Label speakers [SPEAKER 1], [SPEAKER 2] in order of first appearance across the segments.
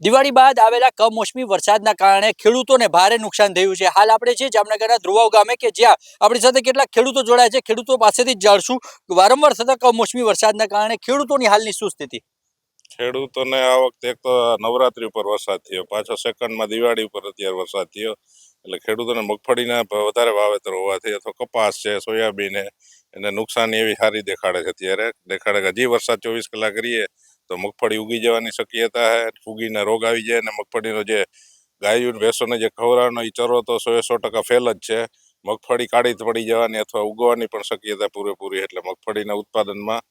[SPEAKER 1] દિવાળી બાદ આવેલા કમોસમી વરસાદના કારણે ખેડૂતોને ભારે નુકસાન થયું છે. હાલ આપણે છે જામનગરના ધ્રુવાવ ગામે કે જ્યાં આપણી સાથે કેટલાક ખેડૂતો જોડાયા છે, ખેડૂતો પાસેથી જ જાણશું. વારંવાર થતા કમોસમી વરસાદના કારણે ખેડૂતોની હાલની શું સ્થિતિ?
[SPEAKER 2] ખેડૂતોને આ વખતે એક તો નવરાત્રી ઉપર વરસાદ થયો. પાછો સેકન્ડમાં દિવાળી ઉપર અત્યારે વરસાદ થયો. એટલે ખેડૂતોને મગફળીના વધારે વાવેતર હોવાથી અથવા કપાસ છે, સોયાબીન એને નુકસાન એવી સારી દેખાડે છે અત્યારે. દેખાડે હજી વરસાદ ચોવીસ કલાક રહીએ તો મગફળી ઉગી જવાની શક્યતા છે ફૂગીને રોગ આવી જાય અને મગફળીનો જે ગાયું ભેંસોને જે ખવડાવવાનો એ ચરો તો સો સો ટકા ફેલ જ છે. મગફળી કાળી પડી જવાની અથવા ઉગવાની પણ શક્યતા પૂરેપૂરી એટલે મગફળીના ઉત્પાદનમાં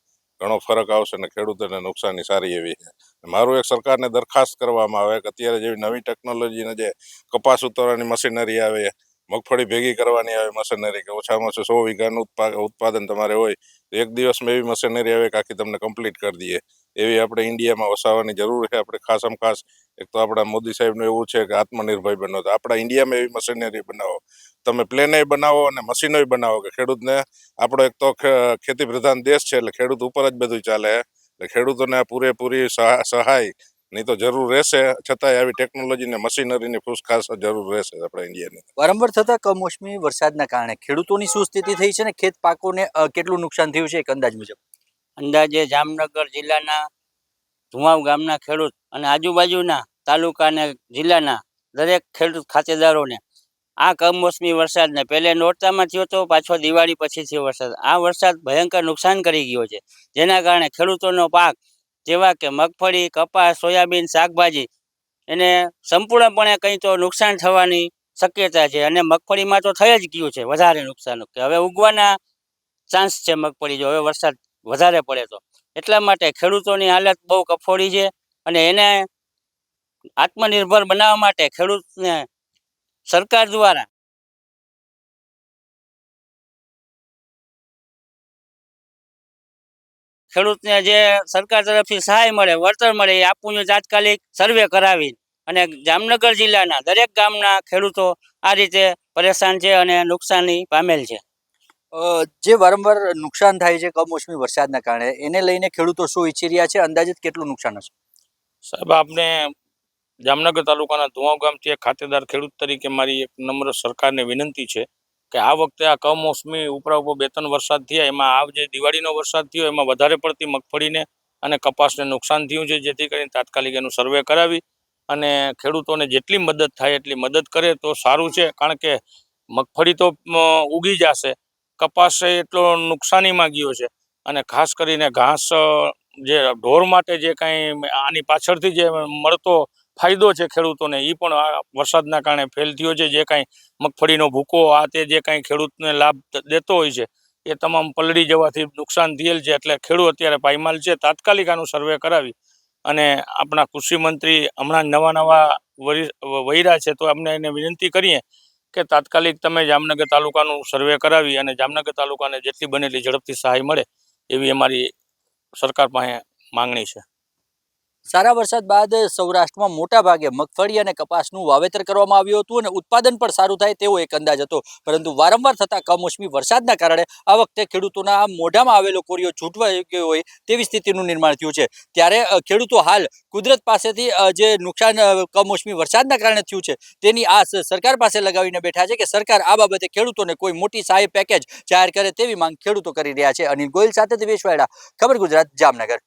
[SPEAKER 2] ઘણો ફરક આવશે અને ખેડૂતોને નુકસાની સારી એવી છે. મારું એક સરકારને દરખાસ્ત કરવામાં આવે કે અત્યારે જેવી નવી ટેકનોલોજીને જે કપાસ ઉતારવાની મશીનરી આવે મગફળી ભેગી કરવાની આવે મશીનરી કે ઓછામાં ઓછું સો વીઘાનું ઉત્પા- ઉત્પાદન તમારે હોય, તો એક દિવસમાં એવી મશીનરી આવે કે આખી તમને કમ્પ્લીટ કરી દઈએ. એવી આપણે ઇન્ડિયામાં વસાવવાની જરૂર છે. આપણે ખાસમ ખાસ, એક તો આપણા મોદી સાહેબનું એવું છે કે આત્મનિર્ભર બનો. તો આપણા ઇન્ડિયામાં એવી મશીનરી બનાવો. તમે પ્લેનય બનાવો અને મશીનોય બનાવો કે ખેડૂતને, આપણો એક તો ખેતી પ્રધાન દેશ છે એટલે ખેડૂત ઉપર જ બધું ચાલે. એટલે ખેડૂતોને પૂરેપૂરી સહા- સહાય ની તો જરૂર રહેશે. છતાંય આવી ટેકનોલોજી ને મશીનરીની ખાસ જરૂર રહેશે આપણે ઇન્ડિયાની
[SPEAKER 1] વારંવાર થતા કમોસમી વરસાદના કારણે ખેડૂતોની શું સ્થિતિ થઈ છે ને ખેત પાકોને કેટલું નુકસાન થયું છે એક અંદાજ મુજબ?
[SPEAKER 3] અંદાજે જામનગર જિલ્લાના ધુમાવ ગામના ખેડૂત અને આજુબાજુના તાલુકા અને જિલ્લાના દરેક ખેડૂત ખાતેદારોને આ કમોસમી વરસાદને પહેલે નોરતામાં થયો તો પાછો દિવાળી પછી થયો વરસાદ. આ વરસાદ ભયંકર નુકસાન કરી ગયો છે. જેના કારણે ખેડૂતોનો પાક જેવા કે મગફળી, કપાસ, સોયાબીન, શાકભાજી, એને સંપૂર્ણપણે કંઈ તો નુકસાન થવાની શક્યતા છે. અને મગફળીમાં તો થઈ જ ગયું છે, વધારે નુકસાન કે હવે ઉગવાના ચાન્સ છે મગફળી, જો હવે વરસાદ વધારે પડે તો. એટલા માટે ખેડૂતોની હાલત બહુ કફોડી છે અને એને આત્મનિર્ભર બનાવવા માટે ખેડૂતને સરકાર દ્વારા ખેડૂતને જે સરકાર તરફથી સહાય મળે વળતર મળે એ આપવું જોઈએ તાત્કાલિક સર્વે કરાવી અને જામનગર જિલ્લાના દરેક ગામના ખેડૂતો આ રીતે પરેશાન છે અને નુકસાની પામેલ છે.
[SPEAKER 1] જે વારંવાર નુકસાન થાય છે કમોસમી વરસાદના કારણે એને લઈને ખેડૂતો શું ઈચ્છી રહ્યા છે? અંદાજિત કેટલું નુકસાન હશે?
[SPEAKER 4] સાહેબ આપને જામનગર તાલુકાના ધુવાવ ગામથી એક ખાતેદાર ખેડૂત તરીકે મારી એક નમ્ર સરકારને વિનંતી છે. કે આ વખતે આ કમોસમી ઉપરા ઉપર બે ત્રણ વરસાદ થયા, એમાં આ જે દિવાળીનો વરસાદ થયો, એમાં વધારે પડતી મગફળીને અને કપાસને નુકસાન થયું છે, જેથી કરીને તાત્કાલિક એનું સર્વે કરાવી અને ખેડૂતોને જેટલી મદદ થાય એટલી મદદ કરે તો સારું છે, કારણ કે મગફળી તો ઉગી જશે. કપાસ એટલો નુકસાનીમાં ગયો છે અને ખાસ કરીને ઘાસ જે ઢોર માટે જે કાંઈ આની પાછળથી જે મળતો ફાયદો છે ખેડૂતોને. એ પણ આ વરસાદના કારણે ફેલ થયો છે. જે કાંઈ મગફળીનો ભૂકો, આ તે જે કાંઈ ખેડૂતને લાભ દેતો હોય છે, એ તમામ પલળી જવાથી નુકસાન થયેલ છે. એટલે ખેડૂત અત્યારે પાયમાલ છે. તાત્કાલિક આનું સર્વે કરાવી અને આપણા કૃષિમંત્રી હમણાં નવા નવા વરી- છે તો અમને એને વિનંતી કરીએ કે તાત્કાલિક તમે જામનગર તાલુકાનું સર્વે કરાવી અને જામનગર તાલુકાને જેટલી બનેલી ઝડપથી સહાય મળે એવી અમારી સરકાર પાસે માંગણી છે.
[SPEAKER 1] સારા વરસાદ બાદ સૌરાષ્ટ્રમાં મોટા ભાગે મગફળી અને કપાસનું વાવેતર કરવામાં આવ્યું હતું અને ઉત્પાદન પણ સારું થાય તેવો એક અંદાજ હતો. પરંતુ વારંવાર થતા કમોસમી વરસાદના કારણે આ વખતે ખેડૂતોના મોઢામાં આવેલો કોરિયો છૂટવા ગયો હોય તેવી સ્થિતિનું નિર્માણ થયું છે. ત્યારે ખેડૂતો હાલ કુદરત પાસેથી જે નુકસાન કમોસમી વરસાદના કારણે થયું છે તેની આસ સરકાર પાસે લગાવીને બેઠા છે કે સરકાર આ બાબતે ખેડૂતોને કોઈ મોટી સહાય પેકેજ જાહેર કરે તેવી માંગ ખેડૂતો કરી રહ્યા છે. અનિલ ગોયલ સાથે દિવેશ ખબર ગુજરાત, જામનગર.